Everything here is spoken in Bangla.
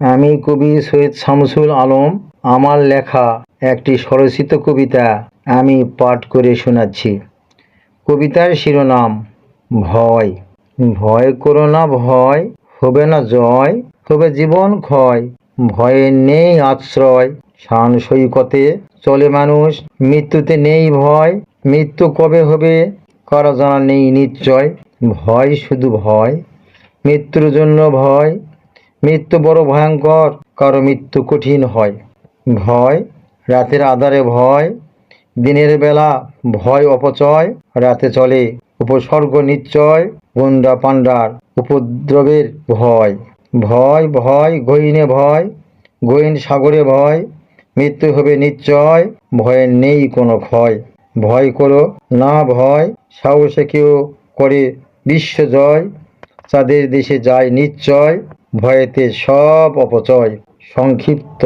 আমি কবি সৈয়দ শামসুল আলম। আমার লেখা একটি স্বরচিত কবিতা আমি পাঠ করে শোনাচ্ছি। কবিতার শিরোনাম, ভয়। ভয় করো না, ভয় হবে না জয় হবে জীবন ক্ষয়। ভয়ের নেই আশ্রয়, শান সৈকতে চলে মানুষ। মৃত্যুতে নেই ভয়, মৃত্যু কবে হবে? কারও জানা নেই নিশ্চয়। ভয় শুধু ভয়, মৃত্যুর জন্য ভয়। মৃত্যু বড় ভয়ঙ্কর, কারও মৃত্যু কঠিন হয়। ভয়, রাতের আধারে ভয়, দিনের বেলা ভয় অপচয়, রাতে চলে উপসর্গ নিশ্চয়, গুন্ডা পান্ডার উপদ্রবের ভয়। ভয় ভয়, গহীনে ভয়, গহীন সাগরে ভয়, মৃত্যু হবে নিশ্চয় ভয়ের নেই কোনো ক্ষয়। ভয় করো না ভয়, সাহসে কেউ করে বিশ্ব জয় চাঁদের দেশে যায় নিশ্চয় ভয়েতে সব অপচয় সংক্ষিপ্ত।